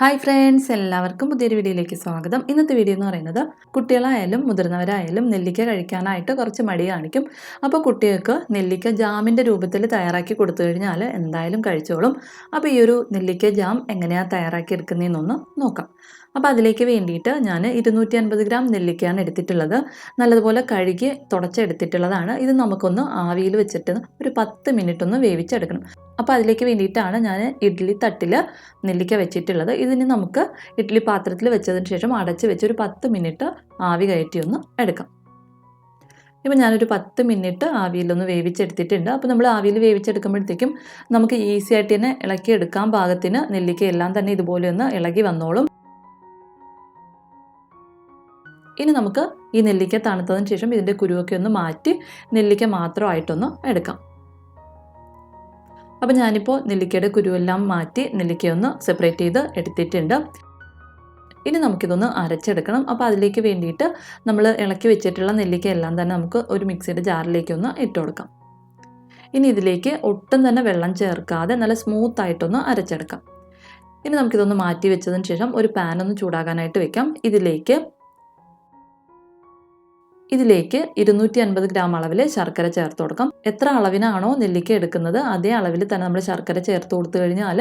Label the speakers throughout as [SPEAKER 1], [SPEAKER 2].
[SPEAKER 1] Hi friends എല്ലാവർക്കും പുതിയൊരു വീഡിയോയിലേക്ക് സ്വാഗതം. ഇന്നത്തെ വീഡിയോ എന്ന് പറയുന്നത് കുട്ടികളായാലും മുതിർന്നവരായാലും നെല്ലിക്ക കഴിക്കാനായിട്ട് കുറച്ച് മടി കാണിക്കും. അപ്പോൾ കുട്ടികൾക്ക് നെല്ലിക്ക ജാമിന്റെ രൂപത്തിൽ തയ്യാറാക്കി കൊടുത്തു കഴിഞ്ഞാൽ എന്തായാലും കഴിച്ചോളും. അപ്പോൾ ഈ ഒരു നെല്ലിക്ക ജാം എങ്ങനെയാണ് തയ്യാറാക്കി എടുക്കുന്നതെന്നൊന്ന് നോക്കാം. അപ്പോൾ അതിലേക്ക് വേണ്ടിയിട്ട് ഞാൻ ഇരുന്നൂറ്റി അൻപത് ഗ്രാം നെല്ലിക്കയാണ് എടുത്തിട്ടുള്ളത്. നല്ലതുപോലെ കഴുകി തുടച്ചെടുത്തിട്ടുള്ളതാണ്. ഇത് നമുക്കൊന്ന് ആവിയിൽ വെച്ചിട്ട് ഒരു പത്ത് മിനിറ്റ് ഒന്ന് വേവിച്ചെടുക്കണം. അപ്പോൾ അതിലേക്ക് വേണ്ടിയിട്ടാണ് ഞാൻ ഇഡ്ഡലി തട്ടിൽ നെല്ലിക്ക വെച്ചിട്ടുള്ളത്. ഇതിന് നമുക്ക് ഇഡ്ഡലി പാത്രത്തിൽ വെച്ചതിന് ശേഷം അടച്ച് വെച്ച് ഒരു പത്ത് മിനിറ്റ് ആവി കയറ്റി ഒന്ന് എടുക്കാം. ഇപ്പം ഞാനൊരു പത്ത് മിനിറ്റ് ആവിയിലൊന്ന് വേവിച്ചെടുത്തിട്ടുണ്ട്. അപ്പോൾ നമ്മൾ ആവിയിൽ വേവിച്ചെടുക്കുമ്പോഴത്തേക്കും നമുക്ക് ഈസി ആയിട്ട് തന്നെ ഇളക്കി എടുക്കാൻ പാകത്തിന് നെല്ലിക്ക എല്ലാം തന്നെ ഇതുപോലെ ഒന്ന് ഇളകി വന്നോളും. ഇനി നമുക്ക് ഈ നെല്ലിക്ക തണുത്തതിന് ശേഷം ഇതിന്റെ കുരുവൊക്കെ ഒന്ന് മാറ്റി നെല്ലിക്ക മാത്രമായിട്ടൊന്ന് എടുക്കാം. അപ്പോൾ ഞാനിപ്പോൾ നെല്ലിക്കയുടെ കുരുവെല്ലാം മാറ്റി നെല്ലിക്കയൊന്ന് സെപ്പറേറ്റ് ചെയ്ത് എടുത്തിട്ടുണ്ട്. ഇനി നമുക്കിതൊന്ന് അരച്ചെടുക്കണം. അപ്പോൾ അതിലേക്ക് വേണ്ടിയിട്ട് നമ്മൾ ഇളക്കി വെച്ചിട്ടുള്ള നെല്ലിക്ക എല്ലാം തന്നെ നമുക്ക് ഒരു മിക്സിയുടെ ജാറിലേക്ക് ഒന്ന് ഇട്ട് കൊടുക്കാം. ഇനി ഇതിലേക്ക് ഒട്ടും തന്നെ വെള്ളം ചേർക്കാതെ നല്ല സ്മൂത്ത് ആയിട്ടൊന്ന് അരച്ചെടുക്കാം. ഇനി നമുക്കിതൊന്ന് മാറ്റി വെച്ചതിന് ശേഷം ഒരു പാൻ ഒന്ന് ചൂടാകാനായിട്ട് വെക്കാം. ഇതിലേക്ക് ഇതിലേക്ക് ഇരുന്നൂറ്റി അൻപത് ഗ്രാം അളവിൽ ശർക്കര ചേർത്ത് കൊടുക്കാം. എത്ര അളവിനാണോ നെല്ലിക്ക എടുക്കുന്നത് അതേ അളവിൽ തന്നെ നമ്മൾ ശർക്കര ചേർത്ത് കൊടുത്തു കഴിഞ്ഞാൽ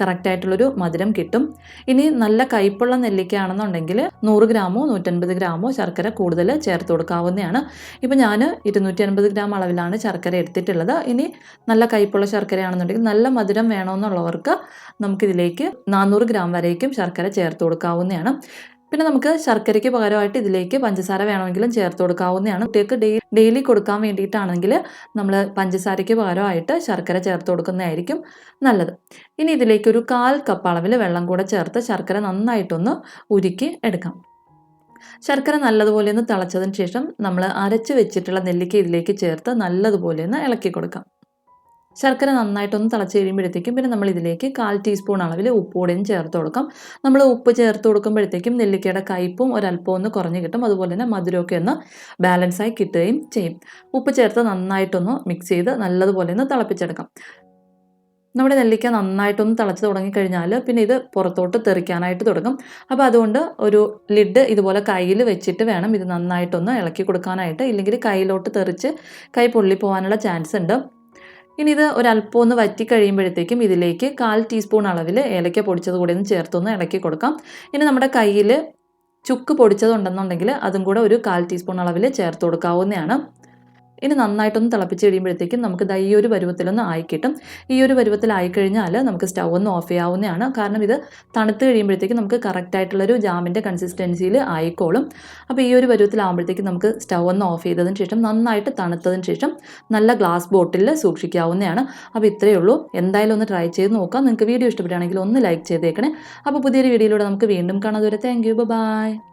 [SPEAKER 1] കറക്റ്റായിട്ടുള്ളൊരു മധുരം കിട്ടും. ഇനി നല്ല കയ്പുള്ള നെല്ലിക്ക ആണെന്നുണ്ടെങ്കിൽ നൂറ് ഗ്രാമോ നൂറ്റൻപത് ഗ്രാമോ ശർക്കര കൂടുതൽ ചേർത്ത് കൊടുക്കാവുന്നതാണ്. ഇപ്പം ഞാൻ ഇരുന്നൂറ്റി അൻപത് ഗ്രാം അളവിലാണ് ശർക്കര എടുത്തിട്ടുള്ളത്. ഇനി നല്ല കയ്പുള്ള ശർക്കരയാണെന്നുണ്ടെങ്കിൽ നല്ല മധുരം വേണമെന്നുള്ളവർക്ക് നമുക്കിതിലേക്ക് നാനൂറ് ഗ്രാം വരേക്കും ശർക്കര ചേർത്ത് കൊടുക്കാവുന്നതാണ്. പിന്നെ നമുക്ക് ശർക്കരയ്ക്ക് പകരമായിട്ട് ഇതിലേക്ക് പഞ്ചസാര വേണമെങ്കിലും ചേർത്ത് കൊടുക്കാവുന്നതാണ്. കുട്ടികൾക്ക് ഡെയിലി കൊടുക്കാൻ വേണ്ടിയിട്ടാണെങ്കിൽ നമ്മൾ പഞ്ചസാരയ്ക്ക് പകരമായിട്ട് ശർക്കര ചേർത്ത് കൊടുക്കുന്നതായിരിക്കും നല്ലത്. ഇനി ഇതിലേക്ക് ഒരു കാൽ കപ്പ് അളവിൽ വെള്ളം കൂടെ ചേർത്ത് ശർക്കര നന്നായിട്ടൊന്ന് ഉരുക്കി എടുക്കാം. ശർക്കര നല്ലതുപോലെ ഒന്ന് തിളച്ചതിന് ശേഷം നമ്മൾ അരച്ച് വെച്ചിട്ടുള്ള നെല്ലിക്ക ഇതിലേക്ക് ചേർത്ത് നല്ലതുപോലെ ഒന്ന് ഇളക്കി കൊടുക്കാം. ശർക്കര നന്നായിട്ടൊന്ന് തിളച്ച് കഴിയുമ്പോഴത്തേക്കും പിന്നെ നമ്മൾ ഇതിലേക്ക് കാൽ ടീസ്പൂൺ അളവിൽ ഉപ്പുകൂടെയും ചേർത്ത് കൊടുക്കാം. നമ്മൾ ഉപ്പ് ചേർത്ത് കൊടുക്കുമ്പോഴത്തേക്കും നെല്ലിക്കയുടെ കയ്പും ഒരല്പം ഒന്ന് കുറഞ്ഞ് കിട്ടും. അതുപോലെ തന്നെ മധുരമൊക്കെ ഒന്ന് ബാലൻസായി കിട്ടുകയും ചെയ്യും. ഉപ്പ് ചേർത്ത് നന്നായിട്ടൊന്ന് മിക്സ് ചെയ്ത് നല്ലതുപോലെ ഒന്ന് തിളപ്പിച്ചെടുക്കാം. നമ്മുടെ നെല്ലിക്ക നന്നായിട്ടൊന്ന് തിളച്ച് തുടങ്ങിക്കഴിഞ്ഞാൽ പിന്നെ ഇത് പുറത്തോട്ട് തെറിക്കാനായിട്ട് തുടങ്ങും. അപ്പോൾ അതുകൊണ്ട് ഒരു ലിഡ് ഇതുപോലെ കയ്യിൽ വെച്ചിട്ട് വേണം ഇത് നന്നായിട്ടൊന്ന് ഇളക്കി കൊടുക്കാനായിട്ട്. ഇല്ലെങ്കിൽ കയ്യിലോട്ട് തെറിച്ച് കൈ പൊള്ളി പോകാനുള്ള ചാൻസ് ഉണ്ട്. ഇനി ഇത് ഒരല്പം ഒന്ന് വറ്റി കഴിയുമ്പോഴത്തേക്കും ഇതിലേക്ക് കാൽ ടീസ്പൂൺ അളവിൽ ഏലക്ക പൊടിച്ചത് കൂടി ഒന്ന് ചേർത്തൊന്ന് ഇളക്കി കൊടുക്കാം. ഇനി നമ്മുടെ കയ്യിൽ ചുക്ക് പൊടിച്ചതുണ്ടെന്നുണ്ടെങ്കിൽ അതും കൂടെ ഒരു കാൽ ടീസ്പൂൺ അളവിൽ ചേർത്ത് കൊടുക്കാവുന്നതാണ്. ഇനി നന്നായിട്ടൊന്ന് തിളപ്പിച്ച് കഴിയുമ്പോഴത്തേക്കും നമുക്ക് ദാ ഈ ഒരു പരുവത്തിലൊന്ന് ആയിക്കിട്ടും. ഈ ഒരു പരുവത്തിലായി കഴിഞ്ഞാൽ നമുക്ക് സ്റ്റൗ ഒന്ന് ഓഫ് ചെയ്യാവുന്നതാണ്. കാരണം ഇത് തണുത്ത് കഴിയുമ്പോഴത്തേക്കും നമുക്ക് കറക്റ്റായിട്ടുള്ളൊരു ജാമിന്റെ കൺസിസ്റ്റൻസിയിൽ ആയിക്കോളും. അപ്പോൾ ഈ ഒരു പരുവത്തിലാകുമ്പോഴത്തേക്കും നമുക്ക് സ്റ്റൗ ഒന്ന് ഓഫ് ചെയ്തതിന് ശേഷം നന്നായിട്ട് തണുത്തതിന് ശേഷം നല്ല ഗ്ലാസ് ബോട്ടിലിൽ സൂക്ഷിക്കാവുന്നതാണ്. അപ്പോൾ ഇത്രയേ ഉള്ളൂ. എന്തായാലും ഒന്ന് ട്രൈ ചെയ്ത് നോക്കാം. നിങ്ങൾക്ക് വീഡിയോ ഇഷ്ടപ്പെടുകയാണെങ്കിൽ ഒന്ന് ലൈക്ക് ചെയ്തേക്കണേ. അപ്പോൾ പുതിയൊരു വീഡിയോയിലൂടെ നമുക്ക് വീണ്ടും കാണാതെ വരെ താങ്ക് യു ബൈ